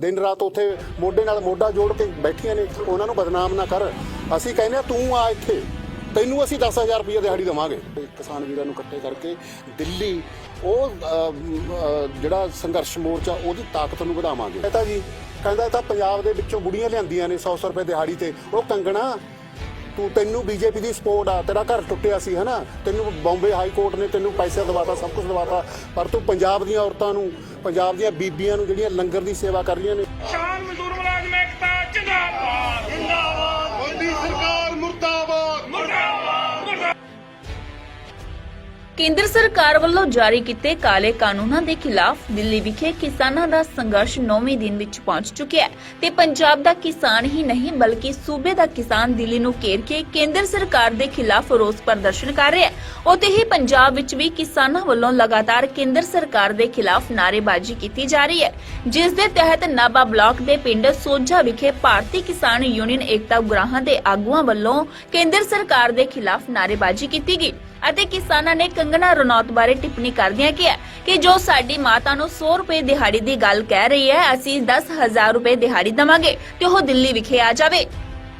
ਦਿਨ ਰਾਤ ਉੱਥੇ ਮੋਢੇ ਨਾਲ ਮੋਢਾ ਜੋੜ ਕੇ ਬੈਠੀਆਂ ਨੇ, ਉਹਨਾਂ ਨੂੰ ਬਦਨਾਮ ਨਾ ਕਰ। ਅਸੀਂ ਕਹਿੰਦੇ ਆ ਤੂੰ ਆ ਇੱਥੇ, ਤੈਨੂੰ ਅਸੀਂ 10000 ਰੁਪਏ ਦਿਹਾੜੀ ਦੇਵਾਂਗੇ। ਕਿਸਾਨ ਵੀਰਾਂ ਨੂੰ ਇਕੱਠੇ ਕਰਕੇ ਦਿੱਲੀ, ਉਹ ਜਿਹੜਾ ਸੰਘਰਸ਼ ਮੋਰਚਾ, ਉਹਦੀ ਤਾਕਤ ਨੂੰ ਵਧਾਵਾਂਗੇ। ਇਹ ਜੀ, ਕਹਿੰਦਾ ਤਾਂ ਪੰਜਾਬ ਦੇ ਵਿੱਚੋਂ ਬੁੜੀਆਂ ਲਿਆਂਦੀਆਂ ਨੇ 100 100 ਰੁਪਏ ਦਿਹਾੜੀ ਤੇ। ਉਹ ਕੰਗਣਾ, ਤੂੰ ਤੈਨੂੰ ਬੀਜੇਪੀ ਦੀ ਸਪੋਰਟ ਆ, ਤੇਰਾ ਘਰ ਟੁੱਟਿਆ ਸੀ, ਹਨਾ? ਤੈਨੂੰ ਬੰਬੇ ਹਾਈ ਕੋਰਟ ਨੇ ਤੈਨੂੰ ਪੈਸੇ ਦਵਾਤਾ, ਸਭ ਕੁਝ ਦਵਾਤਾ, ਪਰ ਤੂੰ ਪੰਜਾਬ ਦੀਆਂ ਔਰਤਾਂ ਨੂੰ ਪੰਜਾਬ ਦੀਆਂ ਬੀਬੀਆਂ ਨੂੰ ਜਿਹੜੀਆਂ ਲੰਗਰ ਦੀ ਸੇਵਾ ਕਰ ਰਹੀਆਂ ਨੇ। ਕਿਸਾਨ ਮਜ਼ਦੂਰ ਮੁਲਾਜ਼ਮ ਏਕਤਾ ਜਿੰਦਾਬਾਦ। ਕੇਂਦਰ ਸਰਕਾਰ ਵੱਲੋਂ ਜਾਰੀ ਕੀਤੇ ਕਾਲੇ ਕਾਨੂੰਨਾਂ ਦੇ ਖਿਲਾਫ ਦਿੱਲੀ ਵਿਖੇ ਕਿਸਾਨਾਂ ਦਾ ਸੰਘਰਸ਼ 9ਵੇਂ ਦਿਨ ਵਿੱਚ ਪਹੁੰਚ ਚੁੱਕਿਆ ਹੈ ਤੇ ਪੰਜਾਬ ਦਾ ਕਿਸਾਨ ਹੀ ਨਹੀਂ ਬਲਕਿ ਸੂਬੇ ਦਾ ਕਿਸਾਨ ਦਿੱਲੀ ਨੂੰ ਘੇਰ ਕੇ ਕੇਂਦਰ ਸਰਕਾਰ ਦੇ ਖਿਲਾਫ ਰੋਸ ਪ੍ਰਦਰਸ਼ਨ ਕਰ ਰਿਹਾ ਹੈ। ਉਤੇ ਹੀ ਪੰਜਾਬ ਵਿੱਚ ਵੀ ਕਿਸਾਨਾਂ ਵੱਲੋਂ ਲਗਾਤਾਰ ਕੇਂਦਰ ਸਰਕਾਰ ਦੇ ਖਿਲਾਫ ਨਾਅਰੇਬਾਜ਼ੀ ਕੀਤੀ ਜਾ ਰਹੀ ਹੈ। ਜਿਸ ਦੇ ਤਹਿਤ ਨਾਬਾ ਬਲਾਕ ਦੇ ਪਿੰਡ ਸੋਝਾ ਵਿਖੇ ਭਾਰਤੀ ਕਿਸਾਨ ਯੂਨੀਅਨ ਏਕਤਾ ਉਗਰਾਹਾਂ ਦੇ ਆਗੂਆਂ ਵੱਲੋਂ ਕੇਂਦਰ ਸਰਕਾਰ ਦੇ ਖਿਲਾਫ ਨਾਅਰੇਬਾਜ਼ੀ ਕੀਤੀ ਗਈ। ਅਤੇ ਕਿਸਾਨਾਂ ਨੇ ਕੰਗਣਾ ਰਣੌਤ ਬਾਰੇ ਟਿੱਪਣੀ ਕਰਦਿਆਂ ਕਿਹਾ ਕਿ ਜੋ ਸਾਡੀ ਮਾਤਾ ਨੂੰ 100 ਰੁਪਏ ਦਿਹਾੜੀ ਦੀ ਗੱਲ ਕਹਿ ਰਹੀ ਹੈ, ਅਸੀਂ 10000 ਰੁਪਏ ਦਿਹਾੜੀ ਦਵਾਂਗੇ ਤੇ ਉਹ ਦਿੱਲੀ ਵਿਖੇ ਆ ਜਾਵੇ।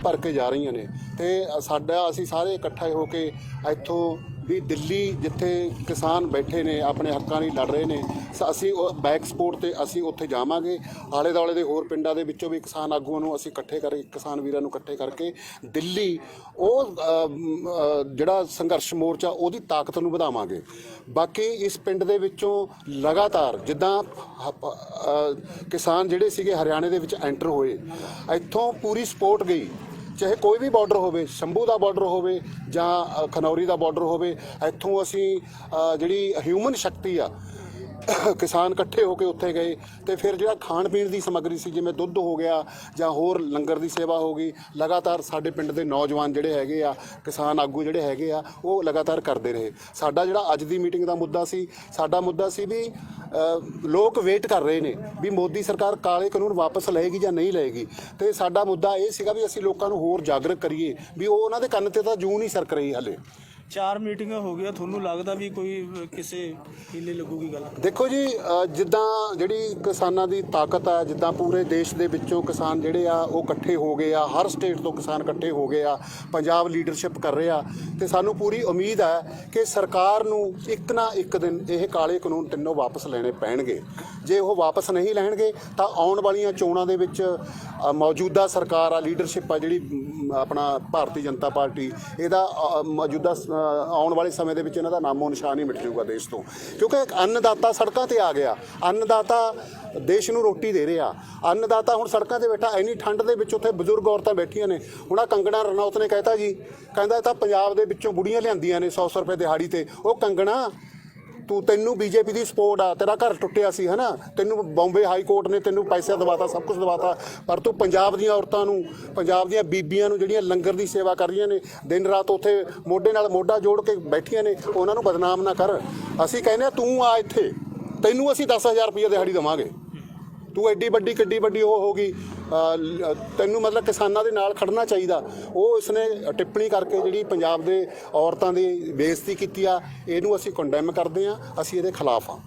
ਭਰ ਕੇ ਜਾ ਰਹੀਆਂ ਨੇ ਤੇ ਸਾਡਾ ਅਸੀਂ ਸਾਰੇ ਇਕੱਠੇ ਹੋ ਕੇ ਇੱਥੋਂ ਵੀ ਦਿੱਲੀ ਜਿੱਥੇ ਕਿਸਾਨ ਬੈਠੇ ਨੇ, ਆਪਣੇ ਹੱਕਾਂ ਲਈ ਲੜ ਰਹੇ ਨੇ, ਸ- ਅਸੀਂ ਉਹ ਬੈਕ ਸਪੋਰਟ ਤੇ ਅਸੀਂ ਉੱਥੇ ਜਾਵਾਂਗੇ। ਆਲੇ ਦੁਆਲੇ ਦੇ ਹੋਰ ਪਿੰਡਾਂ ਦੇ ਵਿੱਚੋਂ ਵੀ ਕਿਸਾਨ ਆਗੂਆਂ ਨੂੰ ਅਸੀਂ ਇਕੱਠੇ ਕਰਕੇ ਕਿਸਾਨ ਵੀਰਾਂ ਨੂੰ ਇਕੱਠੇ ਕਰਕੇ ਦਿੱਲੀ, ਉਹ ਜਿਹੜਾ ਸੰਘਰਸ਼ ਮੋਰਚਾ, ਉਹਦੀ ਤਾਕਤ ਨੂੰ ਵਧਾਵਾਂਗੇ। ਬਾਕੀ ਇਸ ਪਿੰਡ ਦੇ ਵਿੱਚੋਂ ਲਗਾਤਾਰ ਜਿੱਦਾਂ ਕਿਸਾਨ ਜਿਹੜੇ ਸੀਗੇ ਹਰਿਆਣੇ ਦੇ ਵਿੱਚ ਐਂਟਰ ਹੋਏ, ਇੱਥੋਂ ਪੂਰੀ ਸਪੋਰਟ ਗਈ। ਚਾਹੇ ਕੋਈ ਵੀ ਬਾਰਡਰ ਹੋਵੇ, ਸ਼ੰਭੂ ਦਾ ਬਾਰਡਰ ਹੋਵੇ ਜਾਂ ਖਨੌਰੀ ਦਾ ਬਾਰਡਰ ਹੋਵੇ, ਇੱਥੋਂ ਅਸੀਂ ਜਿਹੜੀ ਹਿਊਮਨ ਸ਼ਕਤੀ ਆ ਕਿਸਾਨ ਇਕੱਠੇ ਹੋ ਕੇ ਉੱਥੇ ਗਏ ਤੇ ਫਿਰ ਜਿਹੜਾ ਖਾਣ ਪੀਣ ਦੀ ਸਮੱਗਰੀ ਸੀ, ਜਿਵੇਂ ਦੁੱਧ ਹੋ ਗਿਆ ਜਾਂ ਹੋਰ ਲੰਗਰ ਦੀ ਸੇਵਾ ਹੋ ਗਈ, ਲਗਾਤਾਰ ਸਾਡੇ ਪਿੰਡ ਦੇ ਨੌਜਵਾਨ ਜਿਹੜੇ ਹੈਗੇ ਆ, ਕਿਸਾਨ ਆਗੂ ਜਿਹੜੇ ਹੈਗੇ ਆ, ਉਹ ਲਗਾਤਾਰ ਕਰਦੇ ਰਹੇ। ਸਾਡਾ ਜਿਹੜਾ ਅੱਜ ਦੀ ਮੀਟਿੰਗ ਦਾ ਮੁੱਦਾ ਸੀ, ਸਾਡਾ ਮੁੱਦਾ ਸੀ ਵੀ ਲੋਕ ਵੇਟ ਕਰ ਰਹੇ ਨੇ ਵੀ ਮੋਦੀ ਸਰਕਾਰ ਕਾਲੇ ਕਾਨੂੰਨ ਵਾਪਸ ਲਏਗੀ ਜਾਂ ਨਹੀਂ ਲਏਗੀ। ਤੇ ਸਾਡਾ ਮੁੱਦਾ ਇਹ ਸੀਗਾ ਵੀ ਅਸੀਂ ਲੋਕਾਂ ਨੂੰ ਹੋਰ ਜਾਗਰੂਕ ਕਰੀਏ, ਵੀ ਉਹ ਉਹਨਾਂ ਦੇ ਕੰਨ ਤੇ ਤਾਂ ਜੂਨ ਹੀ ਸਰਕ ਰਹੀ ਹਲੇ। ਚਾਰ ਮੀਟਿੰਗਾਂ ਹੋ ਗਈਆਂ ਤੁਹਾਨੂੰ ਲੱਗਦਾ ਵੀ ਕੋਈ ਕਿਸੇ ਹੀਲੇ ਲੱਗੂਗੀ ਗੱਲ? ਦੇਖੋ ਜੀ ਅ, ਜਿੱਦਾਂ ਜਿਹੜੀ ਕਿਸਾਨਾਂ ਦੀ ਤਾਕਤ ਆ ਜਿੱਦਾਂ ਪੂਰੇ ਦੇਸ਼ ਦੇ ਵਿੱਚੋਂ ਕਿਸਾਨ ਜਿਹੜੇ ਆ ਉਹ ਇਕੱਠੇ ਹੋ ਗਏ ਆ ਹਰ ਸਟੇਟ ਤੋਂ ਕਿਸਾਨ ਇਕੱਠੇ ਹੋ ਗਏ ਆ ਪੰਜਾਬ ਲੀਡਰਸ਼ਿਪ ਕਰ ਰਿਹਾ। ਤੇ ਸਾਨੂੰ ਪੂਰੀ ਉਮੀਦ ਹੈ ਕਿ ਸਰਕਾਰ ਨੂੰ ਇੱਕ ਨਾ ਇੱਕ ਦਿਨ ਇਹ ਕਾਲੇ ਕਾਨੂੰਨ ਤਿੰਨੋਂ ਵਾਪਸ ਲੈਣੇ ਪੈਣਗੇ। ਜੇ ਉਹ ਵਾਪਸ ਨਹੀਂ ਲੈਣਗੇ ਤਾਂ ਆਉਣ ਵਾਲੀਆਂ ਚੋਣਾਂ ਦੇ ਵਿੱਚ ਅ, ਮੌਜੂਦਾ ਸਰਕਾਰ ਆ ਲੀਡਰਸ਼ਿਪ ਆ ਜਿਹੜੀ ਮ, ਆਪਣਾ ਭਾਰਤੀ ਜਨਤਾ ਪਾਰਟੀ ਇਹਦਾ ਅ, ਮੌਜੂਦਾ ਸ- ਆਉਣ ਵਾਲੇ ਸਮੇਂ ਦੇ ਵਿੱਚ ਇਹਨਾਂ ਦਾ ਨਾਮੋ ਨਿਸ਼ਾਨ ਹੀ ਮਿਟ ਜਾਊਗਾ ਦੇਸ਼ ਤੋਂ। ਕਿਉਂਕਿ ਇੱਕ ਅੰਨਦਾਤਾ ਸੜਕਾਂ ਤੇ ਆ ਗਿਆ। ਅੰਨਦਾਤਾ ਦੇਸ਼ ਨੂੰ ਰੋਟੀ ਦੇ ਰਿਹਾ। ਅੰਨਦਾਤਾ ਹੁਣ ਸੜਕਾਂ ਤੇ ਬੈਠਾ, ਇੰਨੀ ਠੰਡ ਦੇ ਵਿੱਚ ਉੱਥੇ ਬਜ਼ੁਰਗ ਔਰਤਾਂ ਬੈਠੀਆਂ ਨੇ। ਹੁਣ ਆ ਕੰਗਣਾ ਰਣੌਤ ਨੇ ਕਹਿਤਾ ਜੀ। ਕਹਿੰਦਾ ਇਹ ਤਾਂ ਪੰਜਾਬ ਦੇ ਵਿੱਚੋਂ ਬੁੜੀਆਂ ਲਿਆਂਦੀਆਂ ਨੇ 100 100 ਰੁਪਏ ਦਿਹਾੜੀ ਤੇ। ਉਹ ਕੰਗਣਾ ਤੂੰ ਤੈਨੂੰ ਬੀਜੇਪੀ ਦੀ ਸਪੋਰਟ ਆ, ਤੇਰਾ ਘਰ ਟੁੱਟਿਆ ਸੀ, ਹਨਾ? ਤੈਨੂੰ ਬੰਬੇ ਹਾਈ ਕੋਰਟ ਨੇ ਤੈਨੂੰ ਪੈਸੇ ਦਵਾਤਾ, ਸਭ ਕੁਝ ਦਵਾਤਾ, ਪਰ ਤੂੰ ਪੰਜਾਬ ਦੀਆਂ ਔਰਤਾਂ ਨੂੰ, ਪੰਜਾਬ ਦੀਆਂ ਬੀਬੀਆਂ ਨੂੰ ਜਿਹੜੀਆਂ ਲੰਗਰ ਦੀ ਸੇਵਾ ਕਰ ਰਹੀਆਂ ਨੇ, ਦਿਨ ਰਾਤ ਉੱਥੇ ਮੋਢੇ ਨਾਲ ਮੋਢਾ ਜੋੜ ਕੇ ਬੈਠੀਆਂ ਨੇ, ਉਹਨਾਂ ਨੂੰ ਬਦਨਾਮ ਨਾ ਕਰ। ਅਸੀਂ ਕਹਿੰਦੇ ਆ, ਤੂੰ ਆ ਇੱਥੇ, ਤੈਨੂੰ ਅਸੀਂ 10000 ਰੁਪਏ ਦਿਹਾੜੀ ਦੇਵਾਂਗੇ। ਤੂੰ ਐਡੀ ਵੱਡੀ, ਕਿੱਡੀ ਵੱਡੀ ਉਹ ਹੋ ਗਈ। ਤੈਨੂੰ ਮਤਲਬ ਕਿਸਾਨਾਂ ਦੇ ਨਾਲ ਖੜਨਾ ਚਾਹੀਦਾ। ਉਹ ਇਸਨੇ ਟਿੱਪਣੀ ਕਰਕੇ ਜਿਹੜੀ ਪੰਜਾਬ ਦੇ ਔਰਤਾਂ ਦੀ ਬੇਇੱਜ਼ਤੀ ਕੀਤੀ ਆ, ਇਹਨੂੰ ਅਸੀਂ ਕੰਡੈਮ ਕਰਦੇ ਆ, ਅਸੀਂ ਇਹਦੇ ਖਿਲਾਫ ਆ।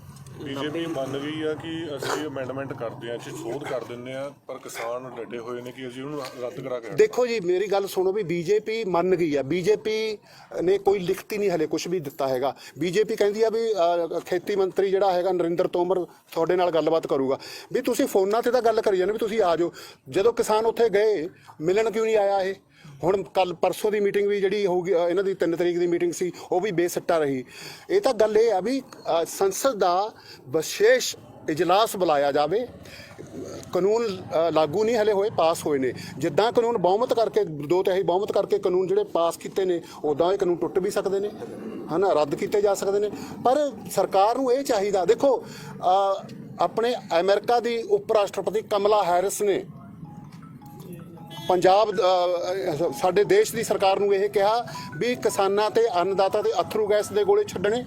ਬੀਜੇਪੀ ਮੰਨ ਗਈ ਆ ਕਿ ਅਸੀਂ ਅਮੈਂਡਮੈਂਟ ਕਰਦੇ ਆ ਅਸੀਂ ਸੋਧ ਕਰ ਦਿੰਦੇ ਆ ਪਰ ਕਿਸਾਨ ਡਟੇ ਹੋਏ ਨੇ ਕਿ ਅਸੀਂ ਉਹਨੂੰ ਰੱਦ ਕਰਾ ਕੇ ਦੇਖੋ ਜੀ ਮੇਰੀ ਗੱਲ ਸੁਣੋ ਵੀ ਬੀਜੇਪੀ ਮੰਨ ਗਈ ਆ। ਬੀਜੇਪੀ ਨੇ ਕੋਈ ਲਿਖਤੀ ਨਹੀਂ ਹਲੇ ਕੁਝ ਵੀ ਦਿੱਤਾ ਹੈਗਾ। ਬੀਜੇਪੀ ਕਹਿੰਦੀ ਆ ਵੀ ਅ, ਖੇਤੀ ਮੰਤਰੀ ਜਿਹੜਾ ਹੈਗਾ ਨਰਿੰਦਰ ਤੋਮਰ ਤੁਹਾਡੇ ਨਾਲ ਗੱਲਬਾਤ ਕਰੂਗਾ। ਵੀ ਤੁਸੀਂ ਫੋਨਾਂ ਤੇ ਤਾਂ ਗੱਲ ਕਰੀ ਜਾਂਦੇ ਵੀ ਤੁਸੀਂ ਆ ਜਾਓ। ਜਦੋਂ ਕਿਸਾਨ ਉੱਥੇ ਗਏ ਮਿਲਣ ਕਿਉਂ ਨਹੀਂ ਆਇਆ ਇਹ? ਹੁਣ ਕੱਲ ਪਰਸੋਂ ਦੀ ਮੀਟਿੰਗ ਵੀ ਜਿਹੜੀ ਹੋਊਗੀ ਅ, ਇਹਨਾਂ ਦੀ 3 ਤਰੀਕ ਦੀ ਮੀਟਿੰਗ ਸੀ ਉਹ ਵੀ ਬੇਸੱਟਾ ਰਹੀ। ਇਹ ਤਾਂ ਗੱਲ ਇਹ ਆ ਵੀ ਅ, ਸੰਸਦ ਦਾ ਵਿਸ਼ੇਸ਼ ਇਜਲਾਸ ਬੁਲਾਇਆ ਜਾਵੇ। ਕਾਨੂੰਨ ਅ, ਲਾਗੂ ਨਹੀਂ ਹਲੇ ਹੋਏ ਪਾਸ ਹੋਏ ਨੇ। ਜਿੱਦਾਂ ਕਾਨੂੰਨ ਬਹੁਮਤ ਕਰਕੇ ਦੋ ਤਿਹਾਈ ਬਹੁਮਤ ਕਰਕੇ ਕਾਨੂੰਨ ਜਿਹੜੇ ਪਾਸ ਕੀਤੇ ਨੇ ਉਦਾਂ ਇਹ ਕਾਨੂੰਨ ਟੁੱਟ ਵੀ ਸਕਦੇ ਨੇ ਹਨਾ ਰੱਦ ਕੀਤੇ ਜਾ ਸਕਦੇ ਨੇ। ਪਰ ਸਰਕਾਰ ਨੂੰ ਇਹ ਚਾਹੀਦਾ ਦੇਖੋ ਅ, ਆਪਣੇ ਅਮਰੀਕਾ ਦੀ ਉਪ ਰਾਸ਼ਟਰਪਤੀ ਕਮਲਾ ਹੈਰਿਸ ਨੇ ਪੰਜਾਬ ਅ, ਸਾਡੇ ਦੇਸ਼ ਦੀ ਸਰਕਾਰ ਨੂੰ ਇਹ ਕਿਹਾ ਵੀ ਕਿਸਾਨਾਂ ਤੇ ਅੰਨਦਾਤਾ ਤੇ ਅਥਰੂ ਗੈਸ ਦੇ ਗੋਲੇ ਛੱਡਣੇ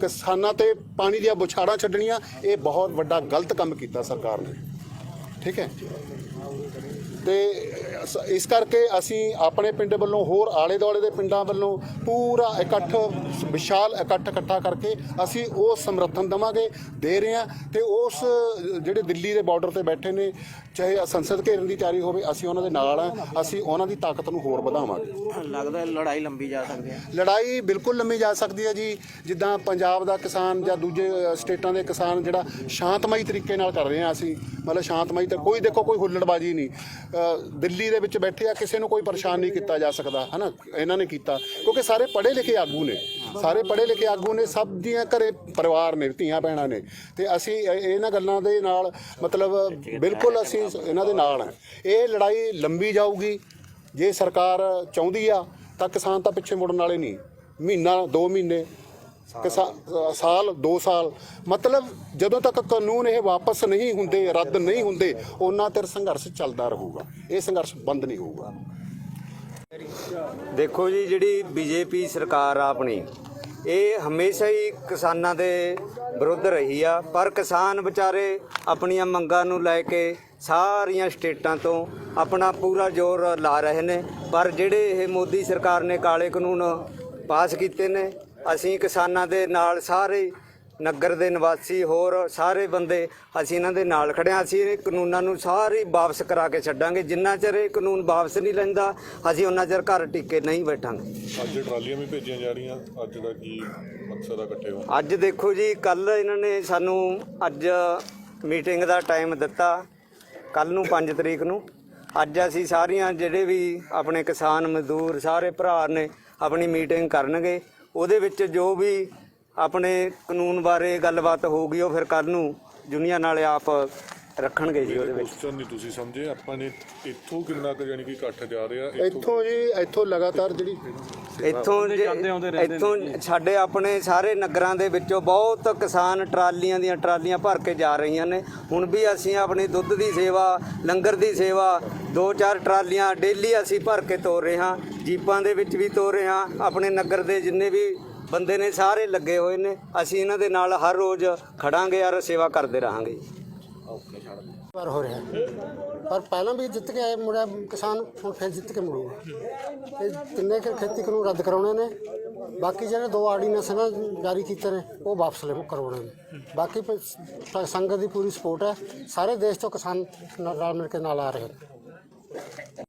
ਕਿਸਾਨਾਂ ਤੇ ਪਾਣੀ ਦੀਆਂ ਬੁਛਾੜਾਂ ਛੱਡਣੀਆਂ ਇਹ ਬਹੁਤ ਵੱਡਾ ਗਲਤ ਕੰਮ ਕੀਤਾ ਸਰਕਾਰ ਨੇ। ਠੀਕ ਹੈ? ਤੇ ਇਸ ਕਰਕੇ ਅਸੀਂ ਆਪਣੇ ਪਿੰਡ ਵੱਲੋਂ ਹੋਰ ਆਲੇ ਦੁਆਲੇ ਦੇ ਪਿੰਡਾਂ ਵੱਲੋਂ ਪੂਰਾ ਇਕੱਠ ਵਿਸ਼ਾਲ ਇਕੱਠ ਇਕੱਠਾ ਕਰਕੇ ਅਸੀਂ ਉਹ ਸਮਰਥਨ ਦਵਾਂਗੇ ਦੇ ਰਹੇ ਹਾਂ ਤੇ ਉਸ ਜਿਹੜੇ ਦਿੱਲੀ ਦੇ ਬਾਰਡਰ ਤੇ ਬੈਠੇ ਨੇ ਚਾਹੇ ਸੰਸਦ ਘੇਰਨ ਦੀ ਤਿਆਰੀ ਹੋਵੇ ਅਸੀਂ ਉਹਨਾਂ ਦੇ ਨਾਲ ਆ ਅਸੀਂ ਉਹਨਾਂ ਦੀ ਤਾਕਤ ਨੂੰ ਹੋਰ ਵਧਾਵਾਂਗੇ। ਲੱਗਦਾ ਹੈ ਲੜਾਈ ਲੰਬੀ ਜਾ ਸਕਦੀ ਹੈ। ਲੜਾਈ ਬਿਲਕੁਲ ਲੰਮੀ ਜਾ ਸਕਦੀ ਹੈ ਜੀ ਜਿੱਦਾਂ ਪੰਜਾਬ ਦਾ ਕਿਸਾਨ ਜਾਂ ਦੂਜੇ ਸਟੇਟਾਂ ਦੇ ਕਿਸਾਨ ਜਿਹੜਾ ਸ਼ਾਂਤਮਈ ਤਰੀਕੇ ਨਾਲ ਕਰ ਰਹੇ ਆ ਅਸੀਂ ਮਤਲਬ ਸ਼ਾਂਤਮਈ ਤੇ ਕੋਈ ਦੇਖੋ ਕੋਈ ਹੁੱਲੜਬਾਜੀ ਨਹੀਂ। ਦਿੱਲੀ ਦੇ ਵਿੱਚ ਬੈਠੇ ਆ, ਕਿਸੇ ਨੂੰ ਕੋਈ ਪਰੇਸ਼ਾਨ ਨਹੀਂ ਕੀਤਾ ਜਾ ਸਕਦਾ, ਹਨਾ? ਇਹਨਾਂ ਨੇ ਕੀਤਾ। ਕਿਉਂਕਿ ਸਾਰੇ ਪੜ੍ਹੇ ਲਿਖੇ ਆਗੂ ਨੇ। ਸਾਰੇ ਪੜ੍ਹੇ ਲਿਖੇ ਆਗੂ ਨੇ, ਸਭ ਦੀਆਂ ਘਰੇ ਪਰਿਵਾਰ ਨੇ, ਧੀਆਂ ਭੈਣਾਂ ਨੇ। ਤੇ ਅਸੀਂ ਇਹਨਾਂ ਗੱਲਾਂ ਦੇ ਨਾਲ, ਮਤਲਬ ਬਿਲਕੁਲ ਅਸੀਂ ਇਹਨਾਂ ਦੇ ਨਾਲ ਆ। ਇਹ ਲੜਾਈ ਲੰਬੀ ਜਾਊਗੀ। ਜੇ ਸਰਕਾਰ ਚਾਹੁੰਦੀ ਆ, ਤਾਂ ਕਿਸਾਨ ਤਾਂ ਪਿੱਛੇ ਮੁੜਨ ਵਾਲੇ ਨਹੀਂ। ਮਹੀਨਾ 2 ਮਹੀਨੇ ਕਿਸਾ- ਸਾਲ 2 ਸਾਲ। ਮਤਲਬ ਜਦੋਂ ਤੱਕ ਕਾਨੂੰਨ ਇਹ ਵਾਪਸ ਨਹੀਂ ਹੁੰਦੇ, ਰੱਦ ਨਹੀਂ ਹੁੰਦੇ ਉਹਨਾਂ ਤੇਰ ਸੰਘਰਸ਼ ਚੱਲਦਾ ਰਹੂਗਾ। ਇਹ ਸੰਘਰਸ਼ ਬੰਦ ਨਹੀਂ ਹੋਊਗਾ। ਦੇਖੋ ਜੀ, ਜਿਹੜੀ ਬੀਜੇਪੀ ਸਰਕਾਰ ਆ ਆਪਣੀ, ਇਹ ਹਮੇਸ਼ਾ ਹੀ ਕਿਸਾਨਾਂ ਦੇ ਵਿਰੁੱਧ ਰਹੀ ਆ, ਪਰ ਕਿਸਾਨ ਵਿਚਾਰੇ ਆਪਣੀਆਂ ਮੰਗਾਂ ਨੂੰ ਲੈ ਕੇ ਸਾਰੀਆਂ ਸਟੇਟਾਂ ਤੋਂ ਆਪਣਾ ਪੂਰਾ ਜ਼ੋਰ ਲਾ ਰਹੇ ਨੇ। ਪਰ ਜਿਹੜੇ ਇਹ ਮੋਦੀ ਸਰਕਾਰ ਨੇ ਕਾਲੇ ਕਾਨੂੰਨ ਪਾਸ ਕੀਤੇ ਨੇ ਅਸੀਂ ਕਿਸਾਨਾਂ ਦੇ ਨਾਲ ਸਾਰੇ ਨਗਰ ਦੇ ਨਿਵਾਸੀ ਹੋਰ ਸਾਰੇ ਬੰਦੇ ਅਸੀਂ ਇਹਨਾਂ ਦੇ ਨਾਲ ਖੜੇ ਹਾਂ। ਅਸੀਂ ਇਹ ਕਾਨੂੰਨਾਂ ਨੂੰ ਸਾਰੇ ਵਾਪਸ ਕਰਾ ਕੇ ਛੱਡਾਂਗੇ। ਜਿੰਨਾ ਚਿਰ ਇਹ ਕਾਨੂੰਨ ਵਾਪਸ ਨਹੀਂ ਲੈਂਦਾ ਅਸੀਂ ਉਹਨਾਂ ਚਿਰ ਘਰ ਟਿੱਕੇ ਨਹੀਂ ਬੈਠਾਂਗੇ। ਅੱਜ ਟਰਾਲੀਆਂ ਵੀ ਭੇਜੀਆਂ ਜਾ ਰਹੀਆਂ। ਅੱਜ ਦਾ ਕੀ ਮਕਸਦ ਆ ਇਕੱਠੇ ਹੋਣ? ਅੱਜ ਦੇਖੋ ਜੀ ਕੱਲ ਇਹਨਾਂ ਨੇ ਸਾਨੂੰ ਅੱਜ ਮੀਟਿੰਗ ਦਾ ਟਾਈਮ ਦਿੱਤਾ ਕੱਲ ਨੂੰ 5 ਤਰੀਕ ਨੂੰ। ਅੱਜ ਅਸੀਂ ਸਾਰੀਆਂ ਜਿਹੜੇ ਵੀ ਆਪਣੇ ਕਿਸਾਨ ਮਜ਼ਦੂਰ ਸਾਰੇ ਭਰਾ ਨੇ ਆਪਣੀ ਮੀਟਿੰਗ ਕਰਨਗੇ। ਉਹਦੇ ਵਿੱਚ ਜੋ ਵੀ ਆਪਣੇ ਕਾਨੂੰਨ ਬਾਰੇ ਗੱਲਬਾਤ ਹੋਊਗੀ ਉਹ ਫਿਰ ਕੱਲ ਨੂੰ ਯੂਨੀਅਨ ਵਾਲੇ ਆਪ ਰੱਖਣਗੇ ਜੀ ਉਹਦੇ ਵਿੱਚ। ਕੁਐਸਚਨ ਨਹੀਂ ਤੁਸੀਂ ਸਮਝੇ ਆਪਾਂ ਨੇ ਇੱਥੋਂ ਕਿੰਨਾ ਕੁ ਯਾਨੀ ਕਿ ਇਕੱਠ ਜਾ ਰਿਹਾ ਇੱਥੋਂ ਜੀ ਇੱਥੋਂ ਲਗਾਤਾਰ ਜਿਹੜੀ ਇੱਥੋਂ ਜੇ- ਇੱਥੋਂ ਸਾਡੇ ਆਪਣੇ ਸਾਰੇ ਨਗਰਾਂ ਦੇ ਵਿੱਚੋਂ ਬਹੁਤ ਕਿਸਾਨ ਟਰਾਲੀਆਂ ਦੀਆਂ ਟਰਾਲੀਆਂ ਭਰ ਕੇ ਜਾ ਰਹੀਆਂ ਨੇ। ਹੁਣ ਵੀ ਅਸੀਂ ਆਪਣੀ ਦੁੱਧ ਦੀ ਸੇਵਾ ਲੰਗਰ ਦੀ ਸੇਵਾ ਦੋ ਚਾਰ ਟਰਾਲੀਆਂ ਡੇਲੀ ਅਸੀਂ ਭਰ ਕੇ ਤੋਰ ਰਹੇ ਹਾਂ। ਜੀਪਾਂ ਦੇ ਵਿੱਚ ਵੀ ਤੋਰ ਰਹੇ ਹਾਂ ਆਪਣੇ ਨਗਰ ਦੇ ਜਿੰਨੇ ਵੀ ਬੰਦੇ ਨੇ ਸਾਰੇ ਲੱਗੇ ਹੋਏ ਨੇ ਅਸੀਂ ਇਹਨਾਂ ਦੇ ਨਾਲ ਹਰ ਰੋਜ਼ ਖੜਾਂਗੇ ਯਾਰ ਸੇਵਾ ਕਰਦੇ ਰਹਾਂਗੇ ਵਾਰ ਹੋ ਰਿਹਾ। ਪਰ ਪਹਿਲਾਂ ਵੀ ਜਿੱਤ ਕੇ ਆਏ ਮੁੜਿਆ ਕਿਸਾਨ ਹੁਣ ਫਿਰ ਜਿੱਤ ਕੇ ਮੁੜੂਗਾ। ਇਹ ਤਿੰਨੇ ਖੇ- ਖੇਤੀ ਕਾਨੂੰਨ ਰੱਦ ਕਰਾਉਣੇ ਨੇ। ਬਾਕੀ ਜਿਹੜੇ ਦੋ ਆਰਡੀਨੈਂਸ ਨਾ ਜਾਰੀ ਕੀਤੇ ਨੇ ਉਹ ਵਾਪਸ ਲੈ ਕਰਾਉਣੇ ਨੇ। ਬਾਕੀ ਸੰਗਤ ਦੀ ਪੂਰੀ ਸਪੋਰਟ ਹੈ। ਸਾਰੇ ਦੇਸ਼ ਤੋਂ ਕਿਸਾਨ ਨਾਲ ਰਲ ਮਿਲ ਕੇ ਨਾਲ ਆ ਰਹੇ ਨੇ।